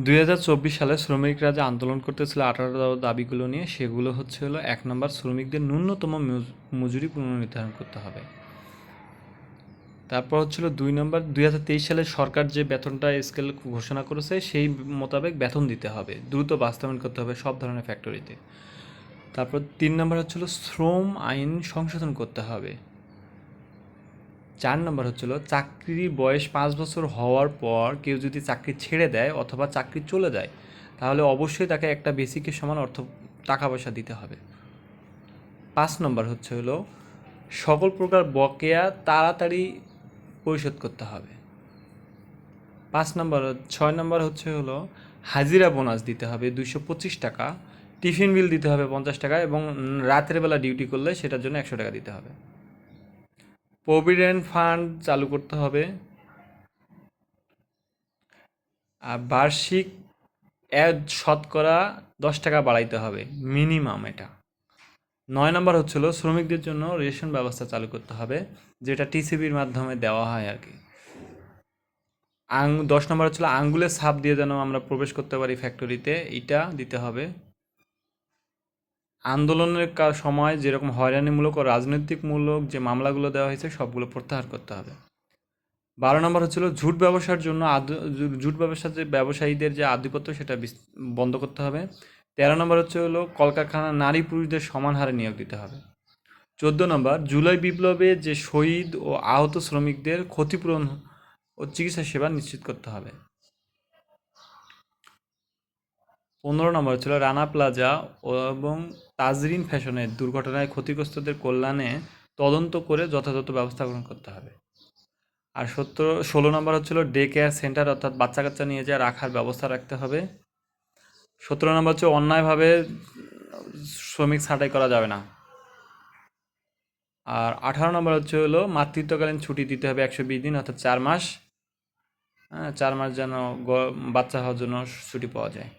দুই হাজার চব্বিশ সালে শ্রমিকরা যে আন্দোলন করতেছিল আঠারো দাবিগুলো নিয়ে, সেগুলো হচ্ছে হলো এক নম্বর শ্রমিকদের ন্যূনতম মজু- মজুরি পুনর্নির্ধারণ করতে হবে। তারপর হচ্ছিল দুই নম্বর, দুই হাজার তেইশ সালে সরকার যে বেতনটা স্কেল ঘোষণা করেছে, সেই মোতাবেক বেতন দিতে হবে। দ্রুত বাস্তবায়ন করতে হবে সব ধরনের ফ্যাক্টরিতে তারপর তিন নম্বর হচ্ছিল শ্রম আইন সংশোধন করতে হবে। চার নম্বর হচ্ছিল, চাকরির বয়স পাঁচ বছর হওয়ার পর কেউ যদি চাকরি ছেড়ে দেয় অথবা চাকরি চলে যায়, তাহলে অবশ্যই তাকে একটা বেসিকের সমান অর্থ টাকা পয়সা দিতে হবে। পাঁচ নম্বর হচ্ছে হলো, সকল প্রকার বকেয়া তাড়াতাড়ি পরিশোধ করতে হবে। পাঁচ নম্বর, ছয় নম্বর হচ্ছে হলো, হাজিরা বোনাস দিতে হবে দুশো পঁচিশ টাকা, টিফিন বিল দিতে হবে পঞ্চাশ টাকা এবং রাতের বেলা ডিউটি করলে সেটার জন্য একশো টাকা দিতে হবে। প্রভিডেন্ট ফান্ড চালু করতে হবে। আর বার্ষিক শতকরা দশ টাকা বাড়াইতে হবে, মিনিমাম এটা। নয় নম্বর হচ্ছিল শ্রমিকদের জন্য রেশন ব্যবস্থা চালু করতে হবে, যেটা টিসিবির মাধ্যমে দেওয়া হয় আর কি। আং দশ নম্বর হচ্ছিল আঙ্গুলের ছাপ দিয়ে যেন আমরা প্রবেশ করতে পারি ফ্যাক্টরিতে এটা দিতে হবে। আন্দোলনের সময় যেরকম হয়রানিমূলক ও রাজনৈতিকমূলক যে মামলাগুলো দেওয়া হয়েছে, সবগুলো প্রত্যাহার করতে হবে। বারো নম্বর হচ্ছিল ঝুট ব্যবসার জন্য ঝুট ব্যবসার যে ব্যবসায়ীদের যে আধিপত্য সেটা বন্ধ করতে হবে। তেরো নম্বর হচ্ছে হলো কলকারখানা নারী পুরুষদের সমান হারে নিয়োগ দিতে হবে। চোদ্দ নম্বর, জুলাই বিপ্লবে যে শহীদ ও আহত শ্রমিকদের ক্ষতিপূরণ ও চিকিৎসা সেবা নিশ্চিত করতে হবে। পনেরো নম্বর ছিল রানা প্লাজা এবং তাজরিন ফ্যাশনের দুর্ঘটনায় ক্ষতিগ্রস্তদের কল্যাণে তদন্ত করে যথাযথ ব্যবস্থা গ্রহণ করতে হবে। আর সতেরো ষোলো নম্বর হচ্ছিল ডে কেয়ার সেন্টার অর্থাৎ বাচ্চা কাচ্চা নিয়ে যা রাখার ব্যবস্থা রাখতে হবে। সতেরো নম্বর হচ্ছে অন্যায়ভাবে শ্রমিক ছাঁটাই করা যাবে না। আর আঠারো নম্বর হচ্ছে হলো মাতৃত্বকালীন ছুটি দিতে হবে একশো বিশ দিন অর্থাৎ চার মাস। হ্যাঁ চার মাস যেন বাচ্চা হওয়ার জন্য ছুটি পাওয়া যায়।